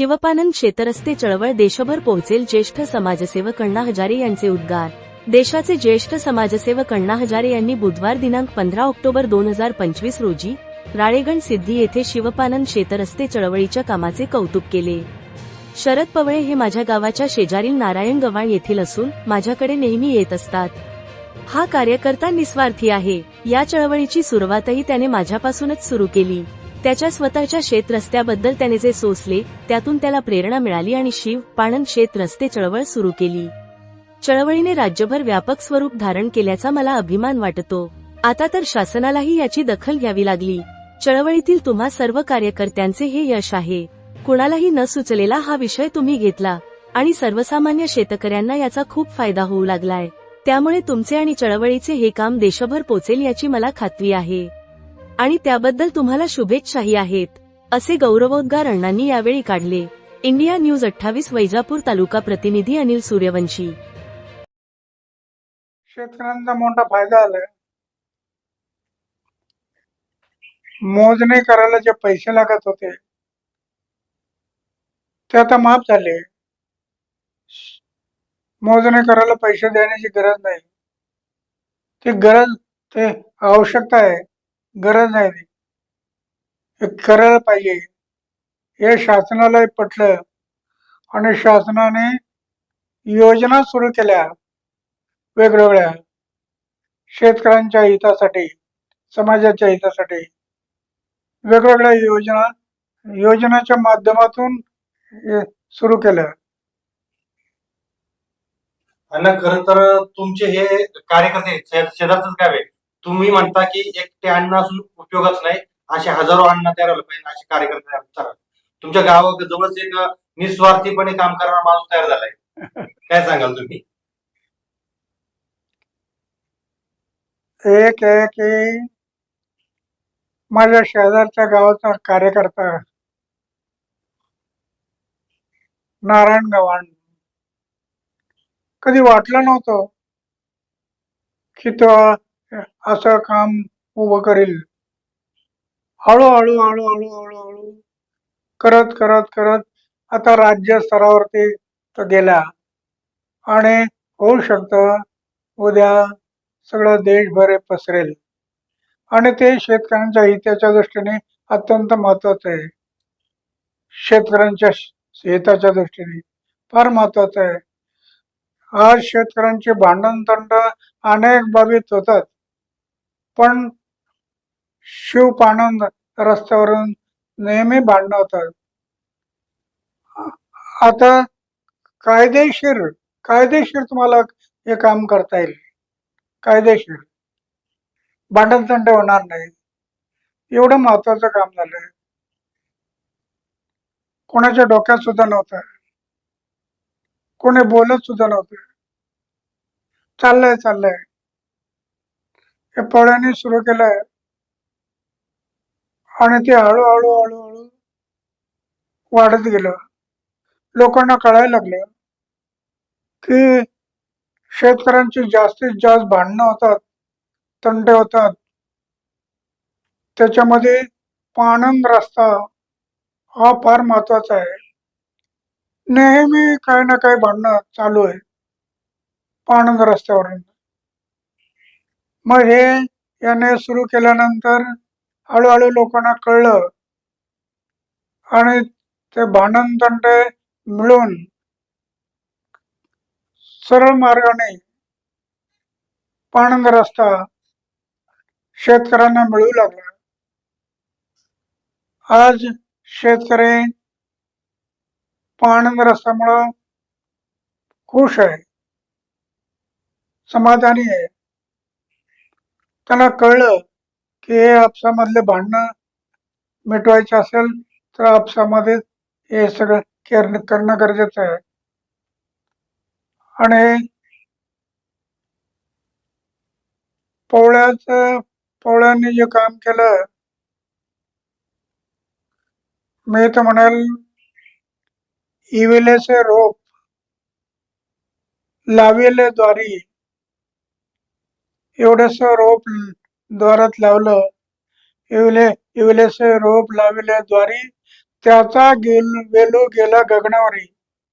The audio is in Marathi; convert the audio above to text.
शिवपानंद शेतरस्ते चळवळ देशभर पोहोचेल ज्येष्ठ समाजसेवक अण्णा हजारे यांचे उद्गार. देशाचे ज्येष्ठ समाजसेवक अण्णा हजारे यांनी बुधवार दिनांक पंधरा ऑक्टोबर दोन हजार पंचवीस रोजी राळेगण सिद्धी येथे शिवपानंद शेतरस्ते चळवळीच्या कामाचे कौतुक केले. शरद पवळे हे माझ्या गावाच्या शेजारील नारायण गव्हाळ येथील असून माझ्याकडे नेहमी येत असतात. हा कार्यकर्ता निस्वार्थी आहे. या चळवळीची सुरुवातही त्याने माझ्यापासूनच सुरू केली. त्याच्या स्वतःच्या शेतरस्त्याबद्दल त्याने जे सोसले त्यातून त्याला प्रेरणा मिळाली आणि शिव पाणन शेतरस्ते चळवळ सुरू केली. चळवळीने राज्यभर व्यापक स्वरूप धारण केल्याचा मला अभिमान वाटतो. आता तर शासनालाही याची दखल घ्यावी लागली. चळवळीतील तुम्हा सर्व कार्यकर्त्यांचे हे यश आहे. कुणालाही न सुचलेला हा विषय तुम्ही घेतला आणि सर्वसामान्य शेतकऱ्यांना याचा खूप फायदा होऊ लागलाय. त्यामुळे तुमचे आणि चळवळीचे हे काम देशभर पोचेल याची मला खात्री आहे. आणि त्याबद्दल तुम्हाला शुभेच्छाही आहेत असे गौरवोद्गार अण्णांनी यावेळी काढले. इंडिया न्यूज अठ्ठावीस वैजापूर तालुका प्रतिनिधी अनिल सूर्यवंशी. शेतकऱ्यांचा मोठा फायदा झालाय. मोजणी करायला जे पैसे लागत होते ते आता माफ झाले. मोजणी करायला पैसे देण्याची गरज नाही. ती गरज ते आवश्यकता आहे. गरज नाही हे करायला पाहिजे. हे शासनाला पटलं आणि शासनाने योजना सुरू केल्या वेगवेगळ्या. शेतकऱ्यांच्या हितासाठी समाजाच्या हितासाठी वेगवेगळ्या योजना योजनाच्या माध्यमातून सुरू केलं. आणि खर तर तुमचे हे कार्यकर्ते शेजारच शेजारचंच गाव आहे तुम्ही म्हणता की एकटे अन्न असून उपयोगच नाही. असे हजारो अन्न तयार व्हायला पाहिजे असे कार्यकर्ते. तुमच्या गावाजवळच एक निस्वार्थीपणे काम करणारा माणूस तयार झालाय. काय सांगाल तुम्ही? एक आहे की माझ्या शेजारच्या गावाचा कार्यकर्ता नारायण गव्हाण. कधी वाटलं नव्हतं की तो असं काम उभं करेल. हळूहळू हळूहळू हळूहळू करत करत करत आता राज्य स्तरावरती तो गेला. आणि होऊ शकतं उद्या सगळं देशभर पसरेल. आणि ते शेतकऱ्यांच्या हिताच्या दृष्टीने अत्यंत महत्वाचं आहे. शेतकऱ्यांच्या हिताच्या दृष्टीने फार महत्वाचं आहे. आज शेतकऱ्यांचे भांडण अनेक बाबीत होतात. पण शिवपानंद रस्त्यावरून नेहमी भांडण होतात. आता कायदेशीर कायदेशीर तुम्हाला हे काम करता येईल. कायदेशीर. भांडण होणार नाही. एवढं महत्वाचं काम झालंय. कोणाच्या डोक्यात सुद्धा नव्हतं. कोणी बोलत सुद्धा नव्हतं. चाललंय चाललंय. हे पोळ्याने सुरू केलंय. आणि ते हळूहळू हळूहळू वाढत गेलं. लोकांना कळायला लागलं की शेतकऱ्यांची जास्तीत जास्त भांडणं होतात तंटे होतात. त्याच्यामध्ये पाणंद रस्ता हा फार महत्त्वाचा आहे. नेहमी काही ना काही भांडणं चालू आहे. पाणंद रस्त्यावरून. मग हे याने सुरू केल्यानंतर हळूहळू लोकांना कळलं. आणि ते भांडण तंटे मिळून सरळ मार्गाने पाणंद रस्ता शेतकऱ्यांना मिळू लागला. आज शेतकरी पाणंद रस्त्यामुळं खुश आहे. समाधानी आहे. त्यांना कळलं की हे आपसामधले भांडणं मिटवायचे असेल तर आपसामध्ये हे सगळं केअर करणं गरजेचं आहे. आणि पवळ्याचं पवळ्यांनी जे काम केलं मी तर म्हणाल इविलेचे रोप लाविले द्वारी एवढस रोप द्वारात लावलं. इवले इवलेचे रोप लाविले द्वारी त्याचा गेल वेलो गेला गगनावरी.